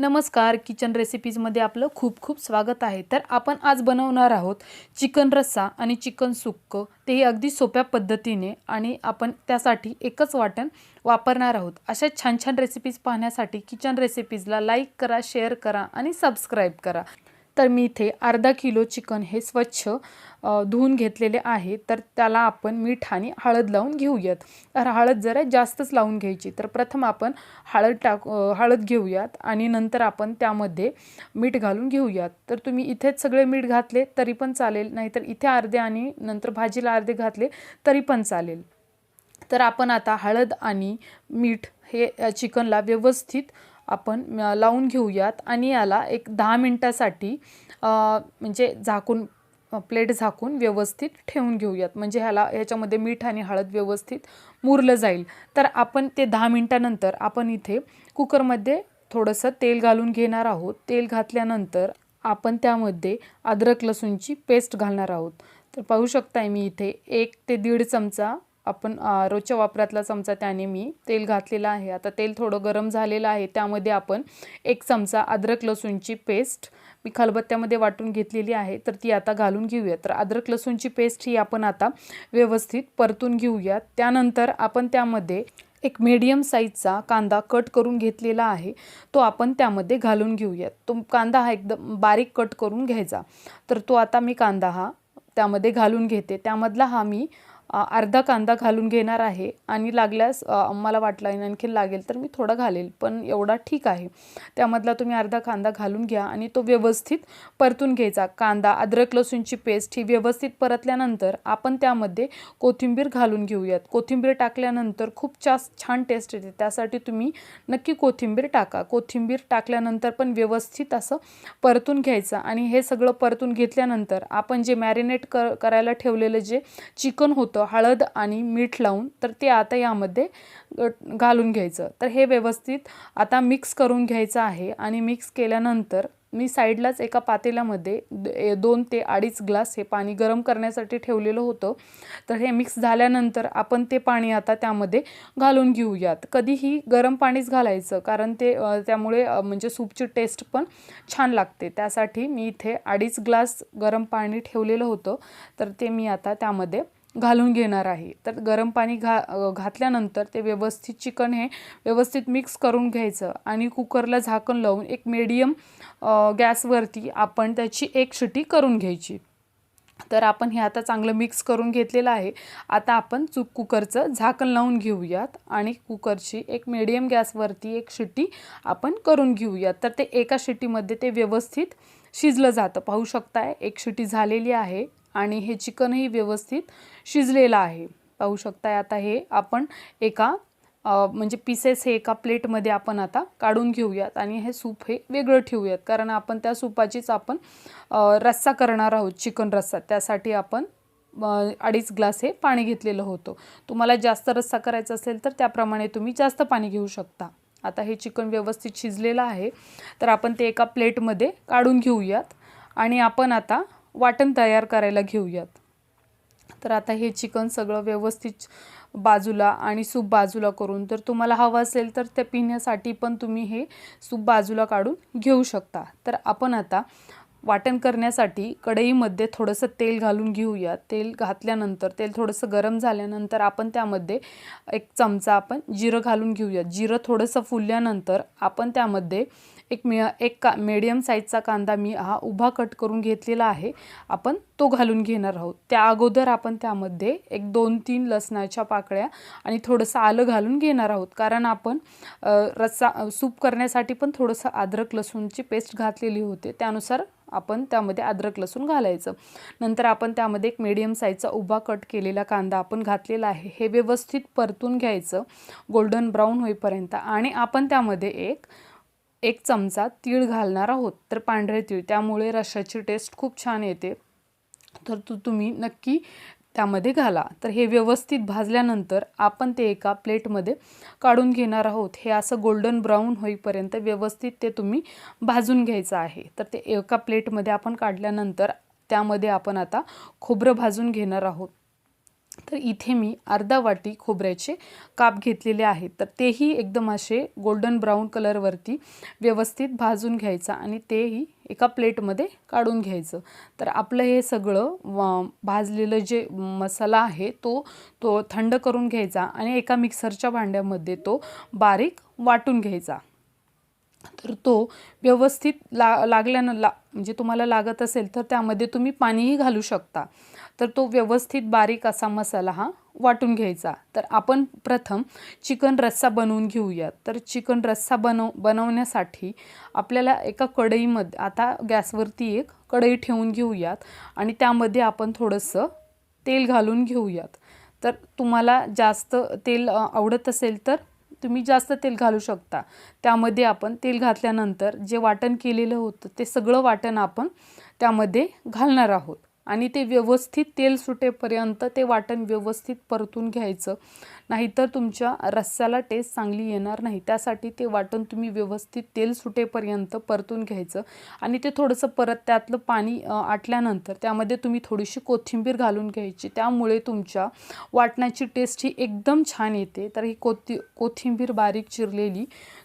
नमस्कार किचन रेसिपीजमध्ये आपलं खूप खूप स्वागत आहे. तर आपण आज बनवणार आहोत चिकन रस्सा आणि चिकन सुक्क. तेही अगदी सोप्या पद्धतीने आणि आपण त्यासाठी एकच वाटण वापरणार आहोत. अशा छान छान रेसिपीज पाहण्यासाठी किचन रेसिपीजला लाईक करा शेअर करा आणि सबस्क्राईब करा. तर मी इथे अर्धा किलो चिकन हे स्वच्छ धुवून घेतलेले आहे. तर त्याला आपण मीठ आणि हळद लावून घेऊयात. तर हळद जरा जास्तच लावून घ्यायची. तर प्रथम आपण हळद टाक हळद घेऊयात आणि नंतर आपण त्यामध्ये मीठ घालून घेऊयात. तर तुम्ही इथेच सगळे मीठ घातले तरी पण चालेल. नाहीतर इथे अर्धे आणि नंतर भाजीला अर्धे घातले तरी पण चालेल. तर आपण आता हळद आणि मीठ हे चिकनला व्यवस्थित आपण लावून घेऊयात. आणि याला एक दहा मिनटासाठी म्हणजे झाकून प्लेट झाकून व्यवस्थित ठेवून घेऊयात. म्हणजे ह्याला ह्याच्यामध्ये मीठ आणि हळद व्यवस्थित मुरलं जाईल. तर आपण ते दहा मिनटानंतर आपण इथे कुकरमध्ये थोडंसं तेल घालून घेणार आहोत. तेल घातल्यानंतर आपण त्यामध्ये अद्रक लसूणची पेस्ट घालणार आहोत. तर पाहू शकताय मी इथे एक ते दीड चमचा आपण रोजच्या वापरातला चमचा त्याने मी तेल घातलेलं आहे. आता तेल थोडं गरम झालेलं आहे. त्यामध्ये आपण एक चमचा अद्रक लसूणची पेस्ट मी खलबत्त्यामध्ये वाटून घेतलेली आहे. तर ती आता घालून घेऊया. तर अद्रक लसूणची पेस्ट ही आपण आता व्यवस्थित परतून घेऊयात त्यानंतर आपण त्यामध्ये एक मीडियम साईजचा कांदा कट करून घेतलेला आहे. तो आपण त्यामध्ये घालून घेऊयात तो कांदा हा एकदम बारीक कट करून घ्यायचा. तर तो आता मी कांदा हा त्यामध्ये घालून घेते. त्यामधला हा मी अर्धा कांदा घालून घेणार आहे आणि लागल्यास मला वाटलं आणखीन लागेल तर मी थोडा घालेल पण एवढा ठीक आहे. त्यामधला तुम्ही अर्धा कांदा घालून घ्या आणि तो व्यवस्थित परतून घ्यायचा. कांदा अद्रक लसूणची पेस्ट ही व्यवस्थित परतल्यानंतर आपण त्यामध्ये कोथिंबीर घालून घेऊयात. कोथिंबीर टाकल्यानंतर खूप जास्त छान टेस्ट येते. त्यासाठी तुम्ही नक्की कोथिंबीर टाका. कोथिंबीर टाकल्यानंतर पण व्यवस्थित असं परतून घ्यायचं आणि हे सगळं परतून घेतल्यानंतर आपण जे मॅरिनेट कर करायला ठेवलेलं जे चिकन होतं हळद आणि मीठ लावून तर ते आता यामध्ये घालून घ्यायचं. तर हे व्यवस्थित आता मिक्स करून घ्यायचं आहे आणि मिक्स केल्यानंतर मी साईडलाच एका पातेल्यामध्ये द- ए- दोन ते अडीच ग्लास हे पाणी गरम करण्यासाठी ठेवलेलं होतं. तर हे मिक्स झाल्यानंतर आपण ते पाणी आता त्यामध्ये घालून घेऊयात. कधीही गरम पाणीच घालायचं कारण ते त्यामुळे म्हणजे सूपची टेस्ट पण छान लागते. त्यासाठी मी इथे अडीच ग्लास गरम पाणी ठेवलेलं होतं. तर ते मी आता त्यामध्ये घालून घेणार आहे. तर गरम पाणी घा घातल्यानंतर ते व्यवस्थित चिकन हे व्यवस्थित मिक्स करून घ्यायचं आणि कुकरला झाकण लावून एक मीडियम गॅसवरती आपण त्याची एक शिटी करून घ्यायची. तर आपण हे आता चांगलं मिक्स करून घेतलेलं आहे. आता आपण चूक कुकरचं झाकण लावून घेऊयात आणि कुकरची एक मिडियम गॅसवरती एक शिट्टी आपण करून घेऊयात. तर ते एका शिट्टीमध्ये ते व्यवस्थित शिजलं जातं. पाहू शकताय एक शिट्टी झालेली आहे. आणि हे चिकनही व्यवस्थित शिजलेलं आहे. पाहू शकताय आता हे आपण एका म्हणजे पीसेस हे एका प्लेटमध्ये आपण आता काढून घेऊयात आणि हे सूप हे वेगळं ठेवूयात. कारण आपण त्या सूपाचीच आपण रस्सा करणार आहोत चिकन रस्सा. त्यासाठी आपण अडीच ग्लास हे पाणी घेतलेलं होतं. तुम्हाला जास्त रस्सा करायचा असेल तर त्याप्रमाणे तुम्ही जास्त पाणी घेऊ शकता. आता हे चिकन व्यवस्थित शिजलेलं आहे. तर आपण ते एका प्लेटमध्ये काढून घेऊयात. आणि आपण आता वाटण तयार करायला घेऊयात. तर आता हे चिकन सगळं व्यवस्थित बाजूला आणि सूप बाजूला करून तर तुम्हाला हवं असेल तर ते पिण्यासाठी पण तुम्ही हे सूप बाजूला काढून घेऊ शकता. तर आपण आता वाटण करण्यासाठी कढईमध्ये थोडंसं तेल घालून घेऊया तेल घातल्यानंतर तेल थोडंसं गरम झाल्यानंतर आपण त्यामध्ये एक चमचा आपण जिरं घालून घेऊया जिरं थोडंसं फुलल्यानंतर आपण त्यामध्ये एक मी एक का मीडियम साईजचा कांदा मी हा उभा कट करून घेतलेला आहे. आपण तो घालून घेणार आहोत. त्या अगोदर आपण त्यामध्ये एक दोन तीन लसणाच्या पाकळ्या आणि थोडंसं आलं घालून घेणार आहोत. कारण आपण रस्सा सूप करण्यासाठी पण थोडंसं अद्रक लसूणची पेस्ट घातलेली होते. त्यानुसार आपण त्यामध्ये अद्रक लसूण घालायचं. नंतर आपण त्यामध्ये एक मीडियम साईजचा उभा कट केलेला कांदा आपण घातलेला आहे. हे व्यवस्थित परतून घ्यायचं. गोल्डन ब्राऊन होईपर्यंत. आणि आपण त्यामध्ये एक एक चमचा तीळ घालणार आहोत तर पांढरे तीळ. त्यामुळे रशाची टेस्ट खूप छान येते. तर तू तुम्ही नक्की त्यामध्ये घाला. तर हे व्यवस्थित भाजल्यानंतर आपण ते एका प्लेटमध्ये काढून घेणार आहोत. हे असं गोल्डन ब्राऊन होईपर्यंत व्यवस्थित ते तुम्ही भाजून घ्यायचं आहे. तर ते एका प्लेटमध्ये आपण काढल्यानंतर त्यामध्ये आपण आता खोबरं भाजून घेणार आहोत. तर इथे मी अर्धा वाटी खोबऱ्याचे काप घेतलेले आहेत. तर तेही एकदम असे गोल्डन ब्राऊन कलरवरती व्यवस्थित भाजून घ्यायचा आणि तेही एका प्लेटमध्ये काढून घ्यायचं. तर आपलं हे सगळं भाजलेलं जे मसाला आहे तो तो थंड करून घ्यायचा आणि एका मिक्सरच्या भांड्यामध्ये तो बारीक वाटून घ्यायचा. तर तो व्यवस्थित ला लागल्यानं ला म्हणजे तुम्हाला लागत असेल तर त्यामध्ये तुम्ही पाणीही घालू शकता. तर तो व्यवस्थित बारीक असा मसाला हा वाटून घ्यायचा. तर आपण प्रथम चिकन रस्सा बनवून घेऊयात. तर चिकन रस्सा बनव बनवण्यासाठी आपल्याला एका कढईमध्ये आता गॅसवरती एक कढई ठेवून घेऊयात आणि त्यामध्ये आपण थोडंसं तेल घालून घेऊयात. तर तुम्हाला जास्त तेल आवडत असेल तर तुम्ही जास्त तेल घालू शकता. त्यामध्ये आपण तेल घातल्यानंतर जे वाटण केलेलं होतं ते सगळं वाटण आपण त्यामध्ये घालणार आहोत. आणि ते व्यवस्थित तेल सुटेपर्यंत ते वाटण व्यवस्थित परतून घ्यायचं. नाहीतर तुमच्या रस्स्याला टेस्ट चांगली येणार नाही. त्यासाठी ते वाटण तुम्ही व्यवस्थित तेल सुटेपर्यंत परतून घ्यायचं. आणि ते थोडंसं परत त्यातलं पाणी आटल्यानंतर त्यामध्ये तुम्ही थोडीशी कोथिंबीर घालून घ्यायची. त्यामुळे तुमच्या वाटणाची टेस्ट ही एकदम छान येते. तर ही कोथि कोथिंबीर बारीक चिरलेली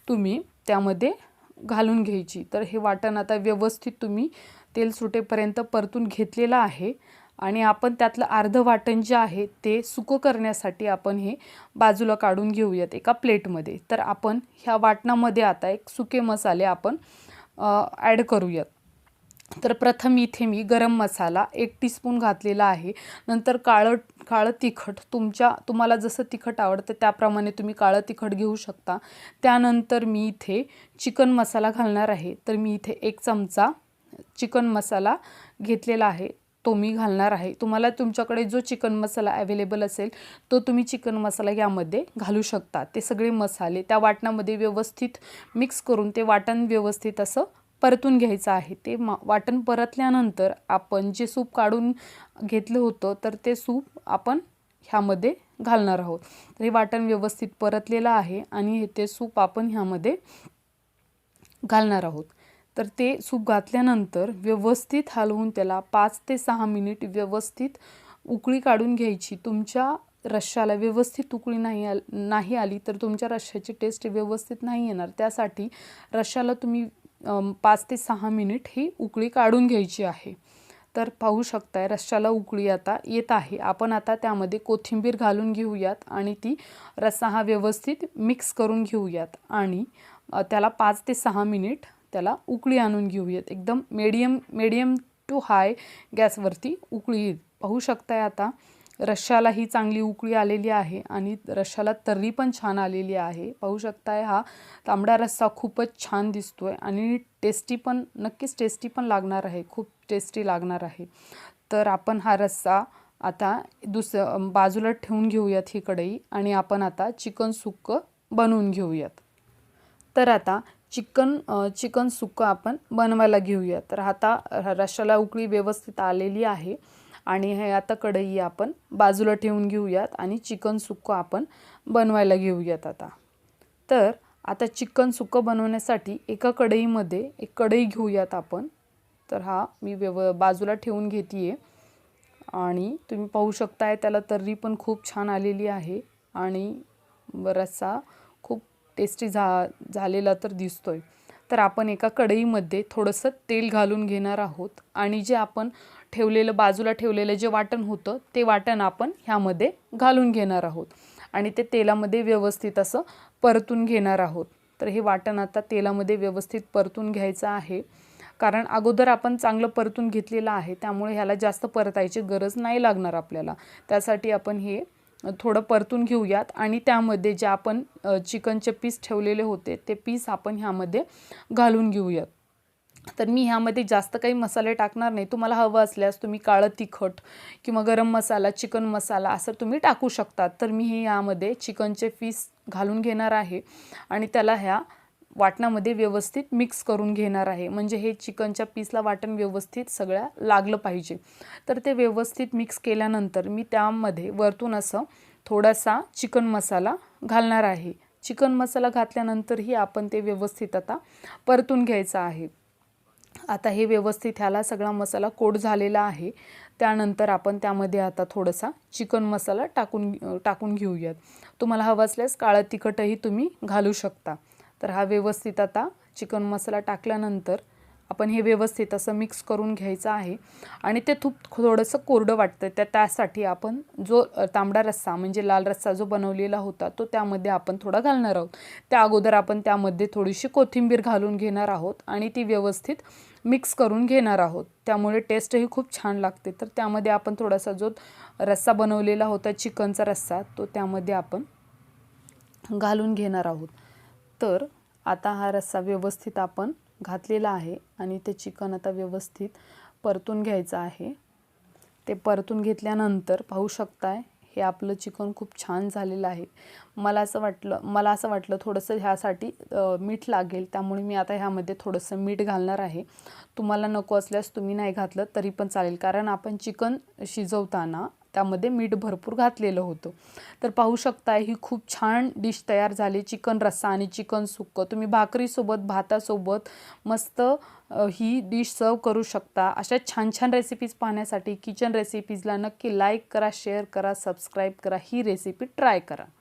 तुम्ही त्यामध्ये घालून घ्यायची. तर हे वाटण आता व्यवस्थित तुम्ही तेल सुटेपर्यंत परतून घेतलेलं आहे. आणि आपण त्यातलं अर्धं वाटण जे आहे ते सुकं करण्यासाठी आपण हे बाजूला काढून घेऊयात एका प्लेटमध्ये. तर आपण ह्या वाटणामध्ये आता एक सुके मसाले आपण ॲड करूयात. तर प्रथम इथे मी गरम मसाला एक टीस्पून घातलेला आहे. नंतर काळं काळं तिखट तुमच्या तुम्हाला जसं तिखट आवडतं त्याप्रमाणे तुम्ही काळं तिखट घेऊ शकता. त्यानंतर मी इथे चिकन मसाला घालणार आहे. तर मी इथे एक चमचा चिकन मसाला घेतलेला आहे. तो मी घालणार आहे. तुम्हाला तुमच्याकडे जो चिकन मसाला अवेलेबल असेल तो तुम्ही चिकन मसाला यामध्ये घालू शकता. ते सगळे मसाले त्या वाटणामध्ये व्यवस्थित मिक्स करून ते वाटण व्यवस्थित असं परतून घ्यायचं आहे. ते मा वाटण परतल्यानंतर आपण जे सूप काढून घेतलं होतं तर ते सूप आपण ह्यामध्ये घालणार आहोत. तर हे वाटण व्यवस्थित परतलेलं आहे आणि हे ते सूप आपण ह्यामध्ये घालणार आहोत. तर ते सूप घातल्यानंतर व्यवस्थित हलवून त्याला पाच ते सहा मिनिट व्यवस्थित उकळी काढून घ्यायची. तुमच्या रश्श्याला व्यवस्थित उकळी नाही आल नाही आली तर तुमच्या रश्श्याची टेस्ट व्यवस्थित नाही येणार. त्यासाठी रश्श्याला तुम्ही पाच ते सहा मिनिट ही उकळी काढून घ्यायची आहे. तर पाहू शकताय रश्श्याला उकळी आता येत आहे. आपण आता त्यामध्ये कोथिंबीर घालून घेऊयात आणि ती रस्सा हा व्यवस्थित मिक्स करून घेऊयात आणि त्याला पाच ते सहा मिनिट त्याला उकळी आणून घेऊयात. एकदम मीडियम मीडियम टू हाय गॅसवरती उकळी येईल. पाहू शकताय आता रश्श्याला ही चांगली उकळी आलेली आहे आणि रश्याला तर्री पण छान आलेली आहे. पाहू शकताय हा तांबडा रस्सा खूपच छान दिसतोय आणि टेस्टी पण नक्कीच टेस्टी पण लागणार आहे. खूप टेस्टी लागणार आहे. तर आपण हा रस्सा आता दुस बाजूला ठेवून घेऊयात ही कढई आणि आपण आता चिकन सुक्कं बनवून घेऊयात. तर आता चिकन चिकन सुक्कं आपण बनवायला घेऊया तर आता रश्श्याला उकळी व्यवस्थित आलेली आहे. आणि हे आता कढई आपण बाजूला ठेवून घेऊयात आणि चिकन सुक्कं आपण बनवायला घेऊयात आता. तर आता चिकन सुक्कं बनवण्यासाठी एका कढईमध्ये एक कढई घेऊयात आपण. तर हा मी व्यव बाजूला ठेवून घेते आणि तुम्ही पाहू शकताय त्याला तर्री पण खूप छान आलेली आहे. आणि बराचसा खूप टेस्टी झा झालेला तर दिसतोय. तर आपण एका कढईमध्ये थोडंसं तेल घालून घेणार आहोत आणि जे आपण ठेवलेलं बाजूला ठेवलेलं जे वाटण होतं ते वाटण आपण ह्यामध्ये घालून घेणार आहोत. आणि ते तेलामध्ये व्यवस्थित असं परतून घेणार आहोत. तर हे वाटण आता तेलामध्ये व्यवस्थित परतून घ्यायचं आहे. कारण अगोदर आपण चांगलं परतून घेतलेलं आहे त्यामुळे ह्याला जास्त परतायची गरज नाही लागणार आपल्याला. त्यासाठी आपण हे थोडं परतून घेऊयात. आणि त्यामध्ये जे आपण चिकनचे पीस ठेवलेले होते ते पीस आपण ह्यामध्ये घालून घेऊयात. तर मी ह्यामध्ये जास्त काही मसाले टाकणार नाही. तुम्हाला हवं असल्यास तुम्ही काळं तिखट किंवा गरम मसाला चिकन मसाला असं तुम्ही टाकू शकता तर मी हे यामध्ये चिकनचे पीस घालून घेणार आहे. आणि त्याला ह्या वाटणामध्ये व्यवस्थित मिक्स करून घेणार आहे. म्हणजे हे चिकनच्या पीसला वाटण व्यवस्थित सगळ्या लागलं पाहिजे. तर ते व्यवस्थित मिक्स केल्यानंतर मी त्यामध्ये वरतून असं थोडासा चिकन मसाला घालणार आहे. चिकन मसाला घातल्यानंतरही आपण ते व्यवस्थित आता परतून घ्यायचं आहे. आता हे व्यवस्थित ह्याला सगळा मसाला कोट झालेला आहे. त्यानंतर आपण त्यामध्ये आता थोडासा चिकन मसाला टाकून टाकून घेऊयात. तुम्हाला हवं असल्यास काळं तिखटही तुम्ही घालू शकता. तर हा व्यवस्थित आता चिकन मसाला टाकल्यानंतर आपण हे व्यवस्थित असं मिक्स करून घ्यायचं आहे. आणि ते तूप थोडंसं कोरडं वाटतं त्या त्यासाठी आपण जो तांबडा रस्सा म्हणजे लाल रस्सा जो बनवलेला होता तो त्यामध्ये आपण थोडा घालणार आहोत. त्या अगोदर आपण त्यामध्ये थोडीशी कोथिंबीर घालून घेणार आहोत आणि ती व्यवस्थित मिक्स करून घेणार आहोत. त्यामुळे टेस्टही खूप छान लागते. तर त्यामध्ये आपण थोडासा जो रस्सा बनवलेला होता चिकनचा रस्सा तो त्यामध्ये आपण घालून घेणार आहोत. तर आता हा रस्सा व्यवस्थित आपण घातलेला आहे आणि ते चिकन आता व्यवस्थित परतून घ्यायचं आहे. ते परतून घेतल्यानंतर पाहू शकताय हे आपलं चिकन खूप छान झालेलं आहे. मला असं वाटलं मला असं वाटलं थोडंसं ह्यासाठी मीठ लागेल त्यामुळे मी आता ह्यामध्ये थोडंसं मीठ घालणार आहे. तुम्हाला नको असल्यास तुम्ही नाही घातलं तरी पण चालेल कारण आपण चिकन शिजवताना त्यामध्ये मीठ भरपूर घातलेलं होतं. तर पाहू शकता ही खूप छान डिश तयार झाली. चिकन रस्सा आणि चिकन सुक्कं. तुम्ही भाकरीसोबत भातासोबत मस्त ही डिश सर्व करू शकता. अशा छान छान रेसिपीज पाहण्यासाठी किचन रेसिपीजला नक्की लाईक करा शेअर करा सबस्क्राईब करा. ही रेसिपी ट्राय करा.